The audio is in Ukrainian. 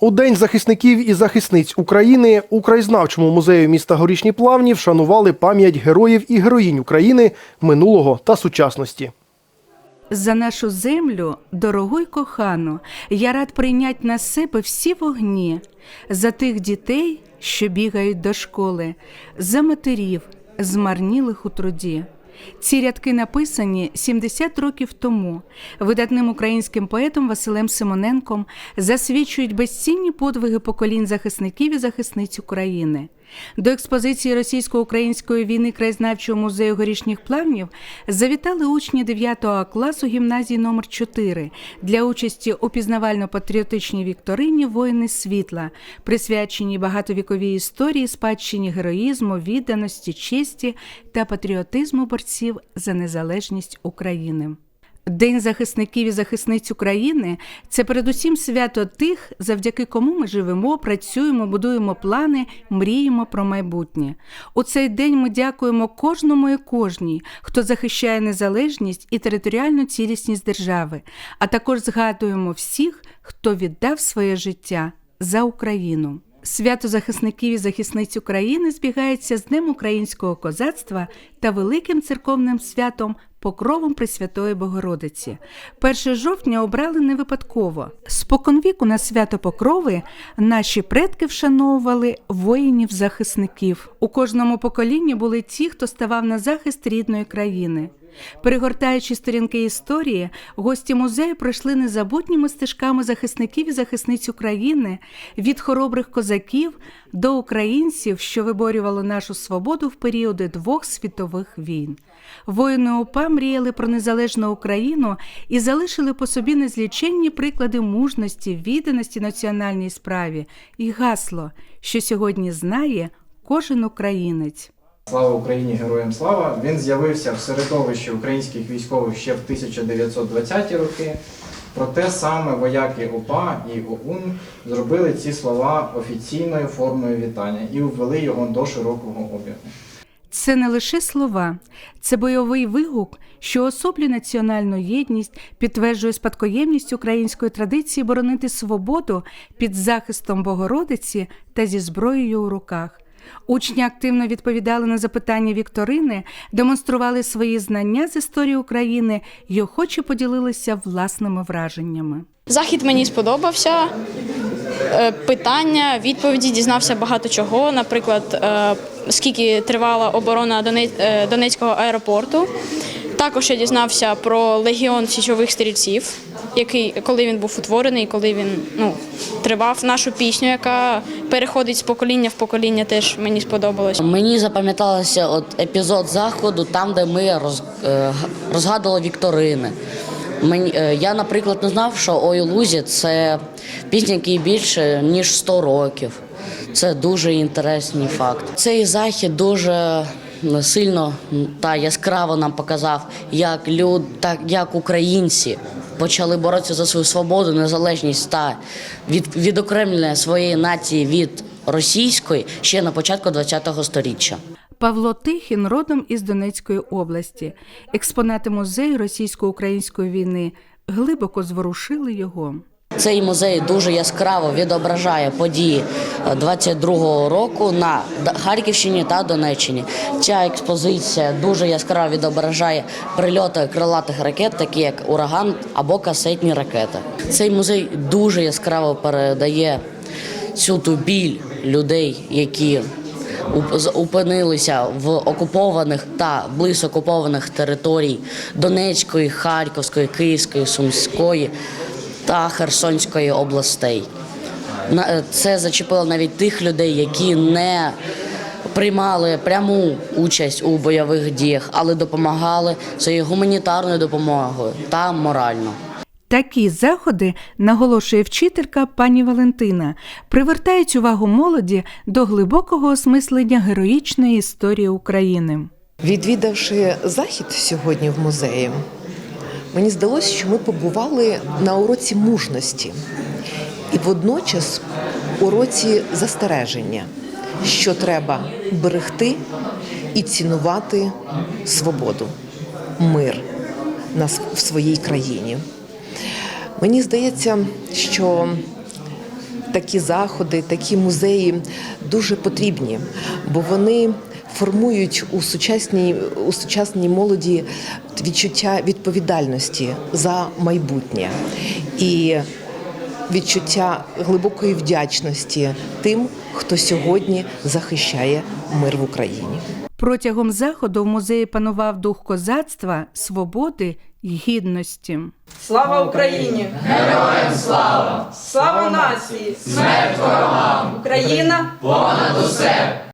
У День захисників і захисниць України у краєзнавчому музеї міста Горішні Плавні вшанували пам'ять героїв і героїнь України минулого та сучасності. За нашу землю, дорогу й кохану, я рад прийнять на себе всі вогні, за тих дітей, що бігають до школи, за матерів, змарнілих у труді. Ці рядки написані 70 років тому видатним українським поетом Василем Симоненком засвідчують безцінні подвиги поколінь захисників і захисниць України. До експозиції російсько-української війни краєзнавчого музею горішніх плавнів завітали учні 9 класу гімназії номер 4 для участі у пізнавально-патріотичній вікторині Воїни світла, присвяченій багатовіковій історії, спадщині героїзму, відданості, честі та патріотизму борців за незалежність України. День захисників і захисниць України це передусім свято тих, завдяки кому ми живемо, працюємо, будуємо плани, мріємо про майбутнє. У цей день ми дякуємо кожному і кожній, хто захищає незалежність і територіальну цілісність держави, а також згадуємо всіх, хто віддав своє життя за Україну. Свято захисників і захисниць України збігається з Днем українського козацтва та великим церковним святом Покровом Пресвятої Богородиці. 1 жовтня обрали не випадково. Споконвіку на свято Покрови наші предки вшановували воїнів-захисників. У кожному поколінні були ті, хто ставав на захист рідної країни. Перегортаючи сторінки історії, гості музею пройшли незабутніми стежками захисників і захисниць України від хоробрих козаків до українців, що виборювали нашу свободу в періоди двох світових війн. Воїни УПА мріяли про незалежну Україну і залишили по собі незліченні приклади мужності, відданості національній справі і гасло, що сьогодні знає кожен українець. Слава Україні, героям слава! Він з'явився в середовищі українських військових ще в 1920-ті роки. Проте саме вояки ОПА і ОУН зробили ці слова офіційною формою вітання і ввели його до широкого обігу. Це не лише слова, це бойовий вигук, що особлює національну єдність, підтверджує спадкоємність української традиції боронити свободу під захистом Богородиці та зі зброєю у руках. Учні активно відповідали на запитання Вікторини, демонстрували свої знання з історії України і охоче поділилися власними враженнями. Захід мені сподобався. Е, Питання, відповіді дізнався багато чого. Наприклад, е, скільки тривала оборона е, Донецького аеропорту. Також я дізнався про легіон січових стрільців, який коли він був утворений, коли він ну тривав нашу пісню, яка переходить з покоління в покоління. Теж мені сподобалось. Мені запам'яталося от епізод заходу, там, де ми роз, е, розгадували вікторини. Мені, е, я, наприклад, не знав, що «Ой, Лузі» – це пісня, якій більше ніж 100 років. Це дуже інтересний факт. Цей захід дуже сильно та яскраво нам показав, як люд, так як українці почали боротися за свою свободу, незалежність та від, відокремлення своєї нації від російської ще на початку ХХ століття. Павло Тихін родом із Донецької області. Експонати музею російсько-української війни глибоко зворушили його. Цей музей дуже яскраво відображає події е, 22-го року на Харківщині та Донеччині. Ця експозиція дуже яскраво відображає прильоти крилатих ракет, такі як ураган або касетні ракети. Цей музей дуже яскраво передає цю ту біль людей, які опинилися в окупованих та близько окупованих територій Донецької, Харківської, Київської, Сумської та Херсонської областей. На- е, Це зачепило навіть тих людей, які не приймали пряму участь у бойових діях, але допомагали своєю гуманітарною допомогою та морально. Такі заходи, наголошує вчителька пані Валентина, привертають увагу молоді до глибокого осмислення героїчної історії України. Відвідавши захід сьогодні в музеї, мені здалося, що ми побували на уроці мужності і водночас уроці застереження, що треба берегти і цінувати свободу, мир на с- в своїй країні. Мені здається, що такі заходи, такі музеї дуже потрібні, бо вони формують у сучасній, у сучасній молоді відчуття відповідальності за майбутнє і відчуття глибокої вдячності тим, хто сьогодні захищає мир в Україні. Протягом заходу в музеї панував дух козацтва, свободи й гідності. Слава Україні! Героям слава! Слава нації! Смерть ворогам! Україна понад усе!